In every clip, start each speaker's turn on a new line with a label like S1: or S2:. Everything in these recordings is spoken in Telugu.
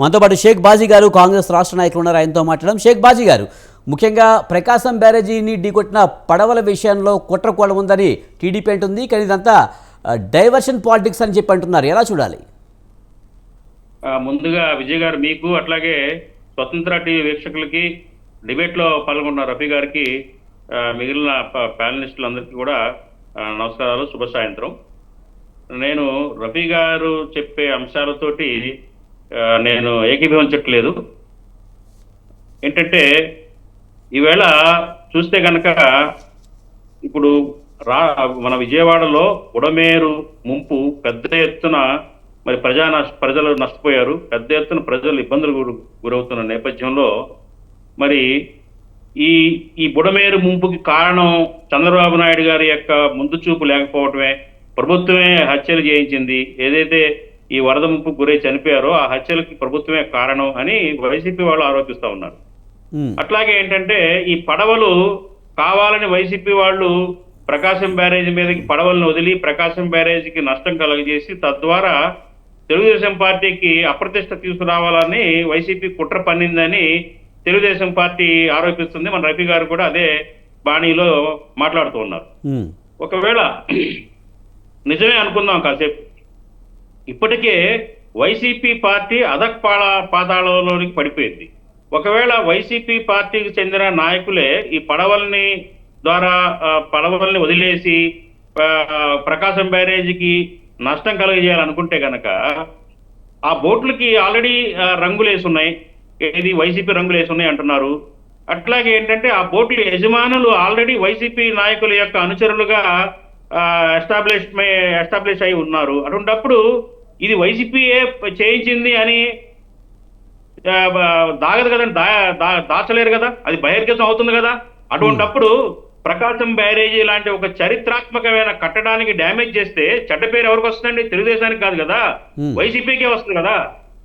S1: మనతో పాటు షేక్ బాజీ గారు కాంగ్రెస్ రాష్ట్ర నాయకులు ఉన్నారు. ఆయనతో మాట్లాడడం షేక్ బాజీ గారు ముఖ్యంగా ప్రకాశం బ్యారేజీని ఢీకొట్టిన పడవల విషయంలో కుట్రకోళం ఉందని టీడీపీ అంటుంది. కానీ ఇదంతా డైవర్షన్ పాలిటిక్స్ అని చెప్పి అంటున్నారు. ఎలా చూడాలి?
S2: ముందుగా విజయ్ గారు మీకు అట్లాగే స్వతంత్ర టీవీ వీక్షకులకి డిబేట్లో పాల్గొన్న రఫీ గారికి మిగిలిన ప- ప్యానలిస్టులందరికీ కూడా నమస్కారాలు. శుభ సాయంత్రం నేను రఫీ గారు చెప్పే అంశాలతోటి నేను ఏకీభవించట్లేదు ఏంటంటే ఈవేళ చూస్తే కనుక ఇప్పుడు రా మన విజయవాడలో ఉడమేరు ముంపు పెద్ద ఎత్తున మరి ప్రజా నష్ట ప్రజలు నష్టపోయారు. పెద్ద ఎత్తున ప్రజలు ఇబ్బందులు గురవుతున్న నేపథ్యంలో మరి ఈ ఈ బుడమేరు ముంపుకి కారణం చంద్రబాబు నాయుడు గారి యొక్క ముందు చూపు లేకపోవటమే. ప్రభుత్వమే హత్యలు చేయించింది. ఏదైతే ఈ వరద ముంపుకు గురై చనిపోయారో ఆ హత్యలకి ప్రభుత్వమే కారణం అని వైసీపీ వాళ్ళు ఆరోపిస్తా ఉన్నారు. అట్లాగే ఏంటంటే ఈ పడవలు కావాలని వైసీపీ వాళ్ళు ప్రకాశం బ్యారేజ్ మీదకి పడవలను వదిలి ప్రకాశం బ్యారేజీకి నష్టం కలుగజేసి తద్వారా తెలుగుదేశం పార్టీకి అప్రతిష్ట తీసుకురావాలని వైసీపీ కుట్ర పన్నిందని తెలుగుదేశం పార్టీ ఆరోపిస్తుంది. మన రఫీ గారు కూడా అదే బాణీలో మాట్లాడుతూ ఉన్నారు. ఒకవేళ నిజమే అనుకుందాం కాసేపు. ఇప్పటికే వైసీపీ పార్టీ అధక్పాళ పాతాళంలోనికి పడిపోయింది. ఒకవేళ వైసీపీ పార్టీకి చెందిన నాయకులే ఈ పడవల్ని ద్వారా పడవల్ని వదిలేసి ప్రకాశం బ్యారేజీకి నష్టం కలుగజేయాలనుకుంటే కనుక ఆ బోట్లకి ఆల్రెడీ రంగులు ఉన్నాయి ఏది వైసీపీ రంగులు వేసి ఉన్నాయి అంటున్నారు. అట్లాగే ఏంటంటే ఆ బోట్ల యజమానులు ఆల్రెడీ వైసీపీ నాయకుల యొక్క అనుచరులుగా ఎస్టాబ్లిష్ ఎస్టాబ్లిష్ అయి ఉన్నారు. అటువంటప్పుడు ఇది వైసీపీయే చేయించింది అని దాగదు కదండి దా దా- దాచలేరు కదా అది బహిర్గతం అవుతుంది కదా. అటువంటప్పుడు ప్రకాశం బ్యారేజీ లాంటి ఒక చరిత్రాత్మకమైన కట్టడానికి డ్యామేజ్ చేస్తే చెడ్డ పేరు ఎవరికి వస్తుందండి? తెలుగుదేశానికి కాదు కదా. వైసీపీకే వస్తుంది కదా.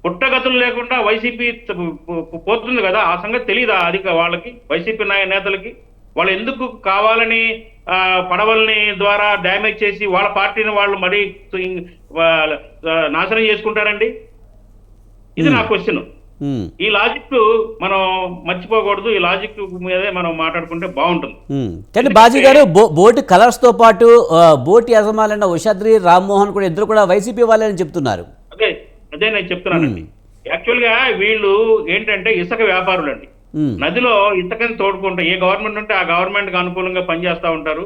S2: పుట్టగతులు లేకుండా వైసీపీ పోతుంది కదా. ఆ సంగతి తెలియదా అది వాళ్ళకి వైసీపీ నాయ నేతలకి? వాళ్ళు ఎందుకు కావాలని పడవల్ని ద్వారా డ్యామేజ్ చేసి వాళ్ళ పార్టీని వాళ్ళు మరీ నాశనం చేసుకుంటారండి? ఇది నా క్వశ్చన్. ఈ లాజిక్ మనం మర్చిపోకూడదు. ఈ లాజిక్ మీదే మనం మాట్లాడుకుంటే బాగుంటుంది.
S1: కానీ బాజీ గారు బోటు కలర్స్తో పాటు ఆ, బోటు యజమానులైన ఉషాద్రి రామ్మోహన్ కూడా ఇద్దరు కూడా వైసీపీ వాళ్ళే అని చెప్తున్నారు.
S2: అదే అదే నేను చెప్తున్నానండి. యాక్చువల్గా వీళ్ళు ఏంటంటే ఇసుక వ్యాపారులు అండి నదిలో ఇసుకని తోడుకుంటా ఏ గవర్నమెంట్ ఉంటే ఆ గవర్నమెంట్కి అనుకూలంగా పనిచేస్తూ ఉంటారు.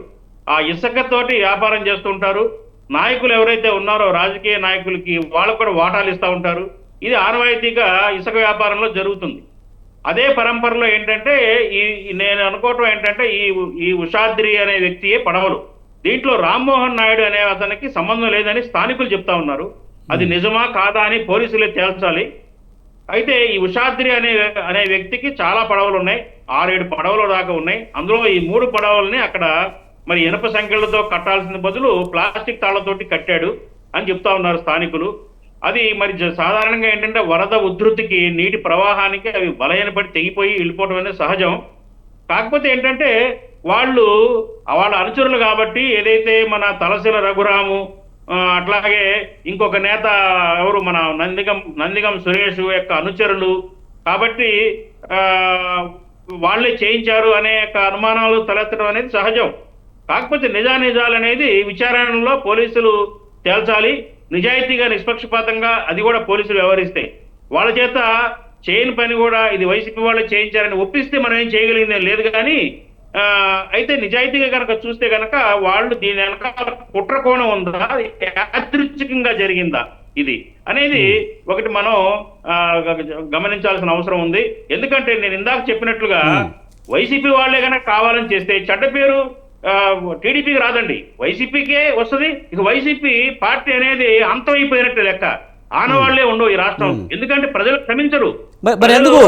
S2: ఆ ఇసుక తోటి వ్యాపారం చేస్తుంటారు నాయకులు ఎవరైతే ఉన్నారో రాజకీయ నాయకులకి వాళ్ళకు కూడా వాటాలు ఇస్తూ ఉంటారు. ఇది ఆనవాయితీగా ఇసుక వ్యాపారంలో జరుగుతుంది. అదే పరంపరలో ఏంటంటే ఈ ఈ నేను అనుకోవటం ఏంటంటే ఈ ఈ ఉషాద్రి అనే వ్యక్తియే పడవలు. దీంట్లో రామ్మోహన్ నాయుడు అనే అతనికి సంబంధం లేదని స్థానికులు చెప్తా ఉన్నారు. అది నిజమా కాదా అని పోలీసులే తేల్చాలి. అయితే ఈ ఉషాద్రి అనే అనే వ్యక్తికి చాలా పడవలు ఉన్నాయి ఆరేడు పడవలు దాకా ఉన్నాయి. అందులో ఈ మూడు పడవల్ని అక్కడ మరి ఇనప సంఖ్యలతో కట్టాల్సిన బదులు ప్లాస్టిక్ తాళ్ళతోటి కట్టాడు అని చెప్తా ఉన్నారు స్థానికులు. అది మరి జ- సాధారణంగా ఏంటంటే వరద ఉధృతికి నీటి ప్రవాహానికి అవి బలహీనపడి తెగిపోయి వెళ్ళిపోవడం అనేది సహజం. కాకపోతే ఏంటంటే వాళ్ళు వాళ్ళ అనుచరులు కాబట్టి ఏదైతే మన తలసిల రఘురాము అట్లాగే ఇంకొక నేత ఎవరు? మన నందిగం నందిగం సురేష్ యొక్క అనుచరులు. కాబట్టి వాళ్ళే చేయించారు అనే యొక్క అనుమానాలు తలెత్తడం అనేది సహజం. కాకపోతే నిజానిజాలు అనేది విచారణలో పోలీసులు తేల్చాలి. నిజాయితీగా నిష్పక్షపాతంగా అది కూడా పోలీసులు వ్యవహరిస్తాయి వాళ్ళ చేత చేయని పని కూడా ఇది వైసీపీ వాళ్ళే చేయించారని ఒప్పిస్తే మనం ఏం చేయగలిగింది? లేదు కానీ అయితే నిజాయితీగా కనుక చూస్తే కనుక వాళ్ళు దీని వెనక కుట్ర కోణం ఉందా? యాదృచ్ఛికంగా జరిగిందా ఇది? అనేది ఒకటి మనం గమనించాల్సిన అవసరం ఉంది. ఎందుకంటే నేను ఇందాక చెప్పినట్లుగా వైసీపీ వాళ్ళే కనుక కావాలని చేస్తే చెడ్డ పేరు టీడీపీకి రాదండి. వైసీపీకే వస్తుంది. ఇక వైసీపీ పార్టీ అనేది అంతమైపోయినట్టు లెక్క. ఆనవాళ్ళే ఉండవు ఈ రాష్ట్రం. ఎందుకంటే ప్రజలు క్షమించరు.
S1: మరి- ఎందుకు?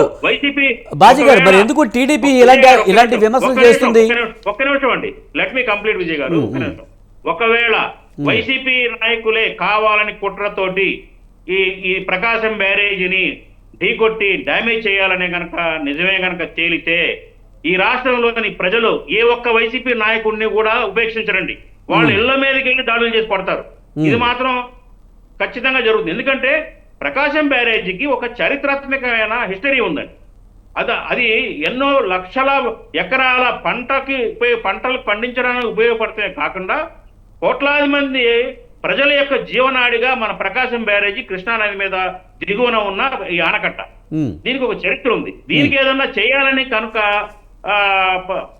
S1: బాజీ గారు, మరి ఎందుకు
S2: ఒక్క
S1: ఇలాంటి- ఇలాంటి విమర్శలు చేస్తుంది?
S2: ఒక్క నిమిషం, అండి. లెట్ మీ కంప్లీట్ విజయ్ గారు. ఒకవేళ వైసీపీ నాయకులే కావాలని కుట్రతోటి ఈ ఈ ప్రకాశం బ్యారేజీని ఢీకొట్టి డ్యామేజ్ చేయాలనే గనక నిజమే గనక తేలితే ఈ రాష్ట్రంలోని ప్రజలు ఏ ఒక్క వైసీపీ నాయకుడిని కూడా ఉపేక్షించరండి. వాళ్ళ ఇళ్ళ మీదకి వెళ్ళి దాడులు చేసి కొడతారు ఇది మాత్రం ఖచ్చితంగా జరుగుతుంది. ఎందుకంటే ప్రకాశం బ్యారేజీకి ఒక చారిత్రాత్మకమైన హిస్టరీ ఉందండి. అది అది ఎన్నో లక్షల ఎకరాల పంటకి ఉపయోగ పంటలు పండించడానికి ఉపయోగపడుతున్నాయి కాకుండా కోట్లాది మంది ప్రజల యొక్క జీవనాడిగా మన ప్రకాశం బ్యారేజీ కృష్ణానది మీద దిగువన ఉన్న ఈ ఆనకట్ట. దీనికి ఒక చరిత్ర ఉంది. దీనికి ఏదన్నా చేయాలని కనుక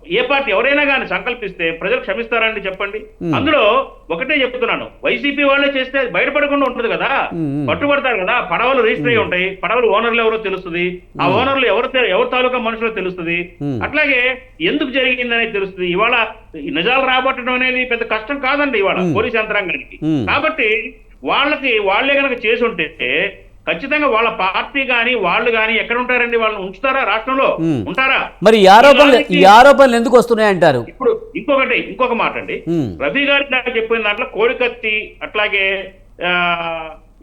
S2: ఏ పార్టీ ఎవరైనా కానీ సంకల్పిస్తే ప్రజలు క్షమిస్తారండి చెప్పండి. అందులో ఒకటే చెప్తున్నాను. వైసీపీ వాళ్ళే చేస్తే బయటపడకుండా ఉంటుంది కదా. పట్టుబడతారు కదా. పడవలు రిజిస్టర్ అయి ఉంటాయి. పడవలు ఓనర్లు ఎవరో తెలుస్తుంది. ఆ ఓనర్లు ఎవరు ఎవరి తాలూకా మనుషులో తెలుస్తుంది. అట్లాగే ఎందుకు జరిగిందనేది తెలుస్తుంది. ఇవాళ నిజాలు రాబట్టడం అనేది పెద్ద కష్టం కాదండి ఇవాళ. పోలీస్ యంత్రాంగానికి. కాబట్టి వాళ్ళకి వాళ్ళే కనుక చేసి ఉంటే ఖచ్చితంగా వాళ్ళ పార్టీ గాని వాళ్ళు గాని ఎక్కడ ఉంటారండి వాళ్ళని ఉంచుతారా రాష్ట్రంలో. ఉంటారా
S1: మరి ఈ ఆరోపణలు
S2: దానికి-
S1: ఈ ఆరోపణలు ఎందుకు వస్తున్నాయి అంటారు
S2: ఇప్పుడు ఇంకొకటి ఇంకొక మాట అండి. రవి గారి నాకు చెప్పిన దాంట్లో కోడికత్తి అట్లాగే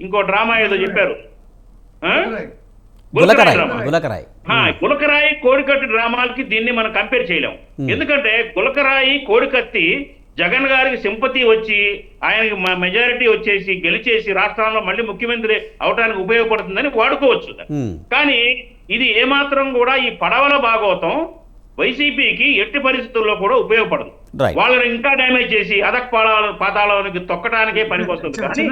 S2: ఇంకో డ్రామా ఏదో చెప్పారు?
S1: గులకరాయ్. గులకరాయ్
S2: కోడికత్తి డ్రామాలకి దీన్ని మనం కంపేర్ చేయలేం
S1: Hmm.
S2: ఎందుకంటే గులకరాయి కోడికత్తి జగన్ గారికి సింపతి వచ్చి ఆయనకి మెజారిటీ వచ్చేసి గెలిచేసి రాష్ట్రాల్లో మళ్ళీ ముఖ్యమంత్రి అవడానికి ఉపయోగపడుతుందని వాడుకోవచ్చు. కానీ ఇది ఏమాత్రం కూడా ఈ పడవల భాగవతం వైసీపీకి ఎట్టి పరిస్థితుల్లో కూడా ఉపయోగపడదు. వాళ్ళని ఇంకా డ్యామేజ్ చేసి అదక్ పాతాళానికి తొక్కడానికే పనికొస్తుంది. కానీ